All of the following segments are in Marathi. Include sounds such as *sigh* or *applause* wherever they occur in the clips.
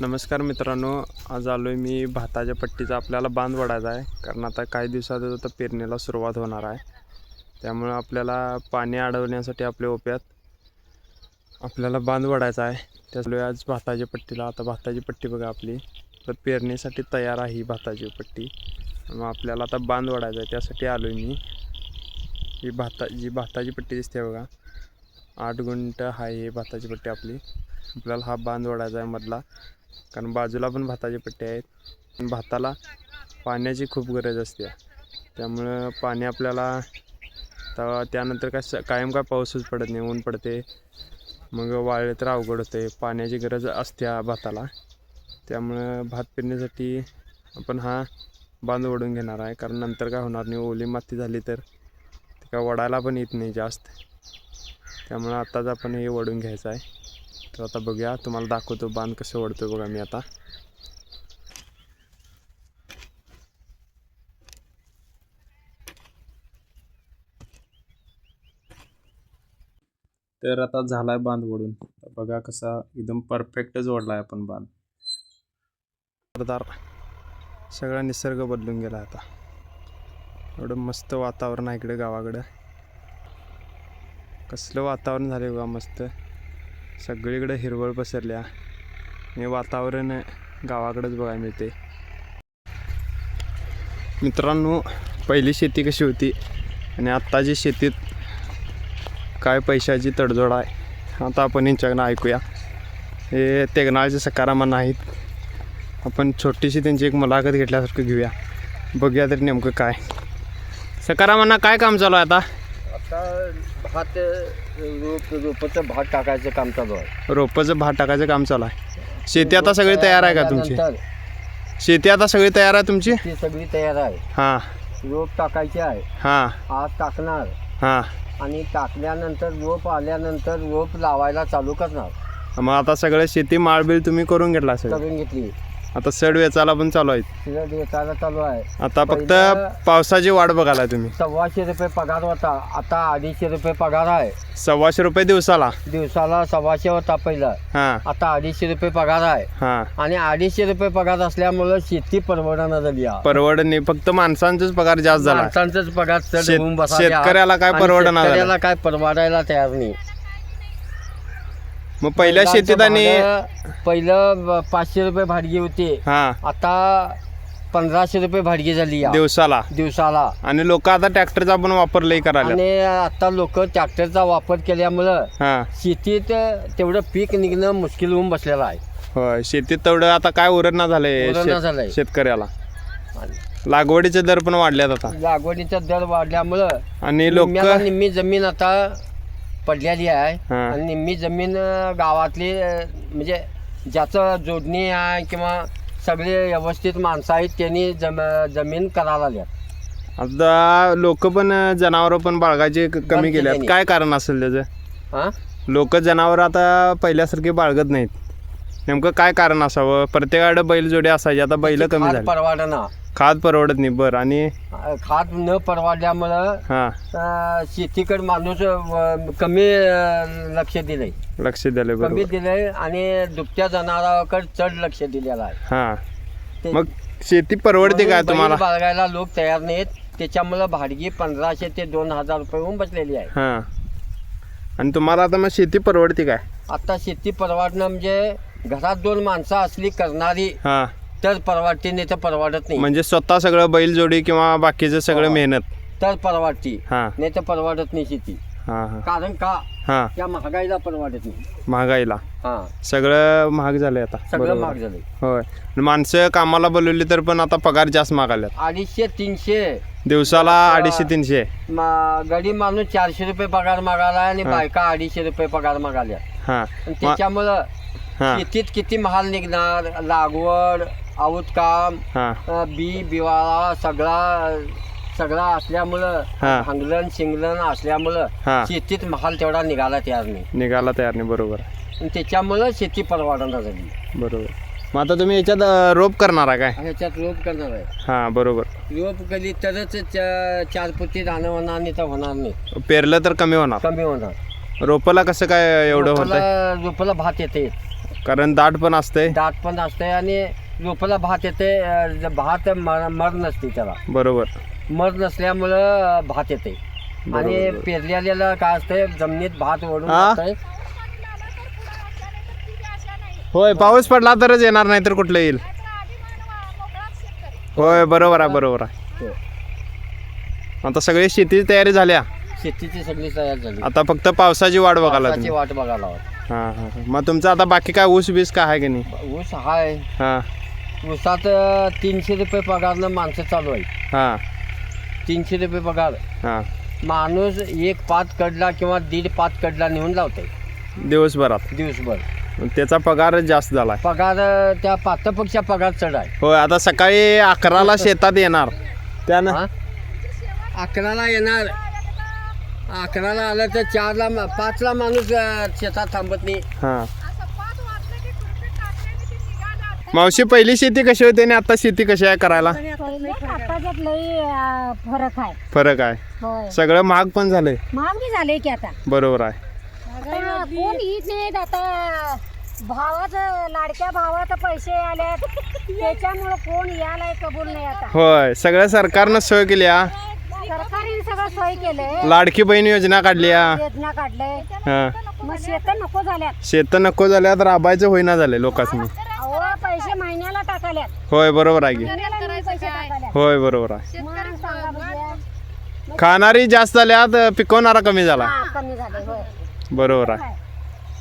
नमस्कार मित्रांनो आज आलो आहे मी भाताच्या पट्टीचा. आपल्याला बांध वडायचा आहे कारण आता काही दिवसात आता पेरणीला सुरुवात होणार आहे. त्यामुळं आपल्याला पाणी अडवण्यासाठी आपल्या ओप्यात आपल्याला बांध वडायचा आहे. त्यामुळे आज भाताच्या पट्टीला आता भाताची पट्टी बघा आपली. तर पेरणीसाठी तयार आहे ही भाताची पट्टी. मग आपल्याला आता बांध वडायचा आहे त्यासाठी आलो आहे मी. ही भाता जी भाताची पट्टी दिसते बघा. आठ गुंठ आहे ही भाताची पट्टी आपली. आपल्याला हा बांध वडायचा आहे मधला. कारण बाजूला पण भाताचे पट्टे आहेत. पण भाताला पाण्याची खूप गरज असते. त्यामुळं पाणी आपल्याला तर त्यानंतर काय स- कायम काय पाऊसच पडत नाही ऊन पडते. मग वाळले तर अवघड होते. पाण्याची गरज असते या भाताला. त्यामुळं भात पेरण्यासाठी आपण हा बांध ओढून घेणार आहे. कारण नंतर काय होणार नाही. ओली माती झाली तर ते काय वडायला पण येत नाही जास्त. त्यामुळं आत्ताच आपण हे वडून घ्यायचं आहे. तर आता बघूया तुम्हाला दाखवतो बांध कसं ओढतो बघा मी आता. तर आता झालाय बांध ओढून. बघा कसा एकदम परफेक्टच ओढलाय आपण बांध. जोरदार सगळा निसर्ग बदलून गेला आता. एवढं मस्त वातावरण आहे इकडे गावाकडं. कसलं वातावरण झालं बघा मस्त. सगळीकडे हिरवळ पसरल्या. आणि वातावरण गावाकडेच बघायला मिळते. मित्रांनो पहिली शेती कशी होती? आणि आत्ताची शेतीत काय पैशाची तडजोड आहे? आता आपण यांच्याकडनं ऐकूया. हे तेगनाळचे सकारामान नाहीत आपण छोटीशी त्यांची एक मुलाखत घेतल्यासारखं घेऊया. बघूया तरी नेमकं काय. सकारामांना काय काम चालू आहे आता? आता भात रोप रोपाचं भात टाकायचं काम चालू आहे. रोपाचं भात टाकायचं काम चालू आहे. शेती आता सगळी तयार आहे का तुमची? नंतर शेती आता सगळी तयार आहे तुमची? ती सगळी तयार आहे. हां. रोप टाकायचे आहे. हां. आज टाकणार. हां. आणि टाकल्यानंतर रोप आल्यानंतर रोप लावायला चालू करणार. मग आता सगळं शेती माळबिळ तुम्ही करून घेतला सगळं? करून घेतली. आता सड वेचायला पण चालू आहे तिला वेचायला चालू आहे. आता फक्त पहिलं- पावसाची वाट बघायला तुम्ही. सव्वाशे रुपये पगार होता. आता अडीचशे रुपये पगार आहे. सव्वाशे रुपये दिवसाला. दिवसाला सव्वाशे होता पहिला. हां. आता अडीचशे रुपये पगार आहे. हां. आणि अडीचशे रुपये पगार असल्यामुळं शेती परवडणार झाली आहे. नाही फक्त माणसांचाच पगार जास्त झाला. माणसांचाच पगार चढ शेत- होऊन बसाले आहे. शेतकऱ्याला काय आणि परवडणार झालं? शेतकऱ्याला काय परवडायला तयार नाही. मग पहिल्या शेतीत आणि भाडं- पहिलं ब- पाचशे रुपये भाडगी होती. हां. आता पंधराशे रुपये भाडगी झाली दिवसाला. दिवसाला. आणि लोक आता ट्रॅक्टरचा पण वापर लई करायला आणि आता लोक ट्रॅक्टरचा वापर केल्यामुळं हां. शेतीत तेवढं पीक निघणं मुश्किल होऊन बसलेलं आहे. होय शेतीत तेवढं आता काय उरणा झालंय उरणा शेत- झालंय. शेतकऱ्याला. आणि लागवडीचे दर पण वाढल्यात आता. लागवडीचा दर वाढल्यामुळं आणि लोक निम्म्याला निम्मी जमीन आता पडलेली आहे. हा. आणि निम्मी जमीन अं, गावातली अं, म्हणजे ज्याचं जोडणी आहे किंवा सगळे व्यवस्थित माणसं आहेत त्यांनी जम जमीन करायला लागल्यात. आता लोक पण जनावर पण बाळगायचे क- कमी केल्यात. केल्याने. काय कारण असेल त्याचं? हां? लोक जनावर आता पहिल्यासारखे बाळगत नाहीत. नेमकं काय कारण असावं? प्रत्येकाकडे बैल जोडी असायची आता बैल कमी खात झाली परवाडना खाद परवडत नाही बरं. आणि खात न परवाडल्यामुळं हां. अं, शेतीकडे माणूस अं, कमी अं, लक्ष दिलंय. लक्ष द्यायला कमी बरोबर दिलंय आणि दुभत्या जनावरांकडे चढ लक्ष दिलेलं आहे. हां. ते- मग शेती परवडते काय म्हणून बैल तुम्हाला? बाळगायला लोक तयार नाहीत. त्याच्यामुळं भाडगी पंधराशे ते दोन हजार रुपये होऊन बसलेली आहे. हां. आणि तुम्हाला आता मग शेती परवडते काय? आता शेती परवडणं म्हणजे घरात दोन माणसं असली करणारी हां. तर परवडते नाही तर परवडत नाही. म्हणजे स्वतः सगळं बैल जोडी किंवा बाकीचं सगळं हो. मेहनत? तर परवडती हां. नाही तर परवडत नाही शेती. हां हां. कारण का? हां. त्या महागाईला परवडत नाही. महागाईला. हा. सगळं महाग झालंय आता. सगळं बरोबर. महाग झालंय. होय. आणि माणसं कामाला बोलवली तर पण आता पगार जास्त मागाल्यात. अडीचशे तीनशे. दिवसाला अडीचशे तीनशे. मा- गडी माणूस चारशे रुपये पगार मागायला आणि. बायका अडीचशे रुपये पगार मागाल्या हां. आणि त्याच्यामुळं हां. शेतीत किती महाल निघणार? लागवड आऊत काम हां. अ, बी बिवाळा सगळा सगळा असल्यामुळं हा. भांगलन शिंगलन असल्यामुळं हा. शेतीत महाल तेवढा निघाला तयार नाही. निघाला तयार नाही बरोबर. आणि त्याच्यामुळं शेती परवडणार झाली बरोबर. मग आता तुम्ही याच्यात अं, रोप करणार आहे काय? ह्याच्यात रोप करणार आहे. हां बरोबर. रोप केली तरच च- चार पुती राहणं होणार नाही तर होणार नाही. पेरलं तर कमी होणार. कमी होणार. रोपाला कसं काय एवढं रोपाला रोपाला भात येते कारण दाट पण असते दाट पण असते आणि रोपाला भात येते अं, भात मर मर नसते त्याला बरोबर मर नसल्यामुळं भात येते आणि. पेरलेल्याला काय असते जमिनीत भात ओढून हा? जातंय. होय पाऊस पडला तरच येणार नाही तर कुठलं येईल होय बरोबर आहे बरोबर आहे हो. आता सगळी शेतीची तयारी झाल्या शेतीची सगळी तयार झाली आता फक्त पावसाची वाट बघायला पावसाची तुम्ही वाट बघायला. हां हां हां. मग तुमचं आता बाकी काय ऊस बीस काय आहे की नाही? ऊस हाय हां. ऊसात तीनशे रुपये पगारनं माणसं चालू आहे हां. तीनशे रुपये पगार. हां. माणूस एक पाच कडला किंवा दीड पाच कडला नेऊन लावतोय. दिवसभरात? दिवसभर. त्याचा पगार जास्त झाला पगार त्या पातपेक्षा पगार चढ आहे. होय आता सकाळी अकराला शेतात येणार. त्यानं? हा? अकराला येणार. अकराला आलं तर चारला मा- पाचला माणूस अं, शेतात थांबत नाही. हां. मावशी पहिली शेती कशी होती आणि आता शेती कशी आहे करायला? पहिले आताच्यात लई अं, फरक आहे. फरक आहे. होय. सगळं महाग पण झालंय. झाले की आता. बरोबर आहे. आता कोण येत नाहीत आता. भावाचं लाडक्या भावाचं पैसे आले त्याच्यामुळं कोण यायला कबूल नाही आता. होय सगळं सरकारनं सोय केली हा. सरकारने सगळं सोय केलंय लाडकी बहीण योजना काढली योजना काढलंय हां. मग शेत नको झाल्यात. शेत नको झाल्या तर राबायचं होईना झाले लोकांनी अहो पैसे महिन्याला टाकाल्यात. होय बरोबर आहे की. महिन्याला नाही पैसे टाकाल्यात. होय बरोबर आहे. मग सांगा बघूया. खाणारी जास्त झाल्यात पिकवणारा कमी झाला. हा, कमी झाले होय. बरोबर आहे.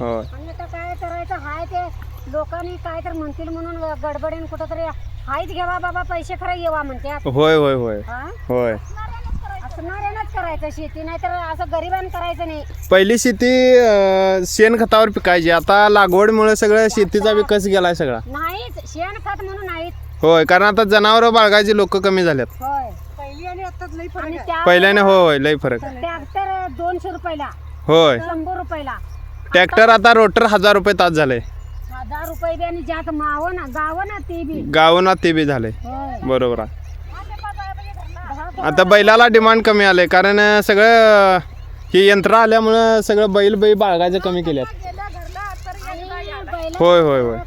होय. आणि आता काय करायचं हाय ते लोकांनी काय तर म्हणतील म्हणून गडबडीन कुठं तरी हायच घ्यावा बाबा पैसे खरं येवा म्हणते होय होय होय. हा? होय. असणाऱ्यानंच करायचं शेती नाही तर असं गरिबान करायचं नाही. पहिली शेती अं, शेणखतावर पिकायची. आता लागवडमुळे सगळं शेतीचा विकास गेलाय सगळा. नाहीच शेणखत म्हणून नाहीच. होय कारण आता जनावर बाळगायची लोक कमी झाल्यात. होय. पहिली आणि लई आणि पहिल्याने होय होय लय फरक ट्रॅक्टर दोनशे रुपयाला. होय. शंभर रुपयाला. ट्रॅक्टर आता रोटर हजार रुपये तास झाले हजार रुपये बी आणि ज्यात मावं ना गावं ना ते बी. गावना ते बी झाले होय. बरोबर आहे. आता बैलाला डिमांड कमी आले कारण सगळं ही यंत्र आल्यामुळं सगळं बैल बैल बाळगायचं कमी केल्यात. होय होय होय.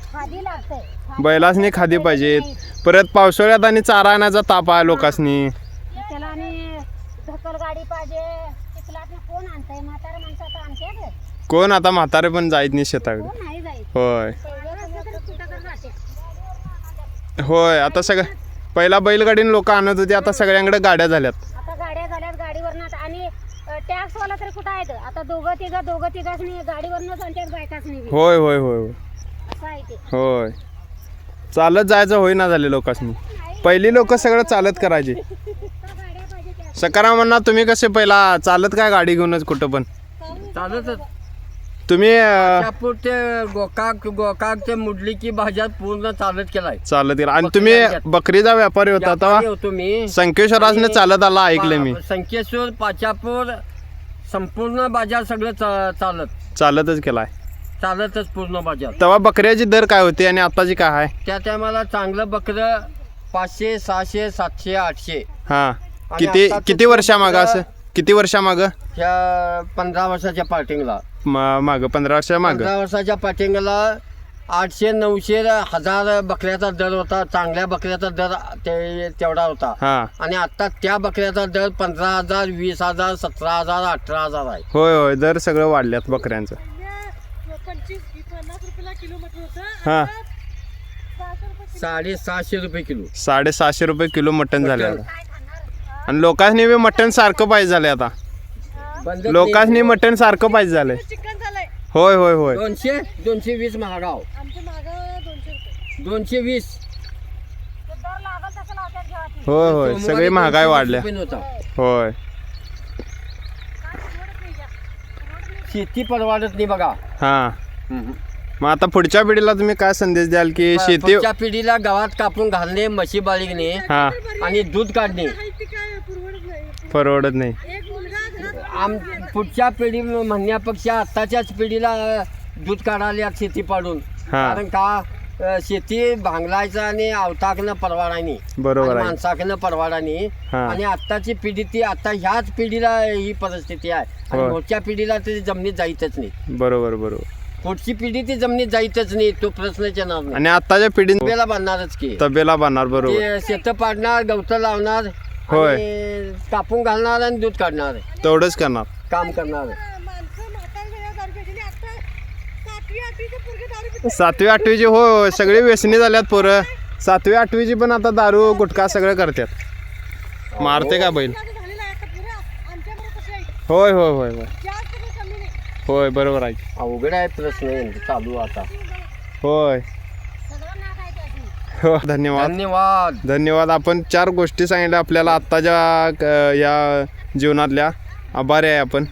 बैलासनी खादी पाहिजेत. परत पावसाळ्यात आणि चारा आणायचा ताप आहे लोकांसनी. त्याला आणि ढकल गाडी पाहिजे. चिखलात कोण आणतंय? म्हातारा माणसं आता आणते कोण आता म्हातारे पण जायत नाही शेताकडे. नाही होय. कुठं तर जाते. होय आता सगळं पहिला बैलगाडीने लोक आणत होती आता सगळ्यांकडे गाड्या झाल्यात. आता गाड्या झाल्यात गाडीवरनं आणि टॅक्स वाला तरी कुठं आहेत? आता दोघं तिघं दोघं तिघाच नाही गाडीवरनंच बायकाच नाही बी. होय होय होय होय. असं आहे ते. होय. चालत जायचं होईना झाले लोकांनी पहिली लोक सगळं चालत करायची. *laughs* सकारामांना तुम्ही कसे पहिला चालत काय गाडी घेऊनच कुठं पण? चालतच. तुम्ही अं, ते गोकाक गोकाक ते मुडली की भाज्यात पूर्ण चालत केलाय. चालत गेला. आणि तुम्ही बकरीचा व्यापारी होता तेव्हा? व्यापारी होतो मी. संकेश्वराजने चालत आला ऐकले मी. संकेश्वर पाचापूर संपूर्ण बाजार सगळं चा- चालत. चालतच केलाय. चालतच पूर्ण बाजार. तेव्हा बकऱ्याची दर काय होती आणि आताची काय आहे? त्या टायमाला चांगलं बकरं पाचशे सहाशे सातशे आठशे. हा. किती किती वर्षामागं तुमचं- असं? किती वर्षामागं? ह्या पंधरा वर्षाच्या पार्टिंगला. मा- मागं पंधरा वर्षा मागं? पंधरा वर्षाच्या पार्टिंगला आठशे नऊशे हजार बकऱ्याचा दर होता. चांगल्या बकऱ्याचा दर ते तेवढा होता. हा. आणि आता त्या बकऱ्याचा दर पंधरा हजार वीस हजार सतरा हजार अठरा हजार आहे. होय होय दर सगळं वाढल्यात बकऱ्यांचं. हा. साडेसहाशे रुपये किलो. साडेसहाशे रुपये किलो मटण झाले. आणि लोकांनी बी मटण सारखं पाहिजे झाले आता. लोकांनी मटण सारखं पाहिजे झालंय. होय होय होय. दोनशे दोनशे वीस महागाव. दोनशे वीस. ते दर लागल तसं लावतात घेवा ती. होय. होय सगळी महागाई 220 वाढल्या. होता. होय. शेती परवडत नाही बघा. हा. मग आता पुढच्या पिढीला तुम्ही काय संदेश द्याल की शेती पुढच्या पिढीला गावात कापून घालणे म्हशी बाळगणे हा. आणि दूध काढणे. परवडत नाही. आम पुढच्या पिढी म्हणण्यापेक्षा आत्ताच्याच पिढीला दूध काढायला शेती पाडून. हा. कारण का अ, शेती भांगलायचं आणि अवताकनं परवाडानी बरोबर आहे. माणसाकनं परवाडानी हा. आणि आत्ताची पिढी ती आता ह्याच पिढीला ही परिस्थिती आहे. आणि. पुढच्या पिढीला तरी जमिनीत जायचंच नाही. बरोबर बरोबर. पुढची पिढी ती जमिनीत जायतच नाही. तो प्रश्नच येणार नाही. आणि आताच्या पिढीन तबेला बांधणारच की. तबेला बांधणार बरोबर. ते शेत पाडणार गवतं लावणार होय. आणि कापून घालणार आणि दूध काढणार तेवढंच करणार काम करणार माणसं म्हातारी वेळेला दारू प्यायची. आता सातवी आठवीचे पोरगे दारू पितात. सातवी आठवीची हो सगळी व्यसनी झाल्यात पोरं सातवी आठवीची पण आता दारू गुटखा सगळं करतात मारते का बैल आता झालेलं आहे. आता पुरं आमच्याबरोबर कसं आहे? होय होय होय होय जास्त काही कमी नाही. होय बरोबर आहे अवघड आहे प्रश्न यांचा चालू आता होय सगळं नाद आहे त्याची. हो *laughs* धन्यवाद. धन्यवाद. धन्यवाद. आपण चार गोष्टी सांगितल्या. आपल्याला आत्ताच्या क- या जीवनातल्या आभारी आहे आपण.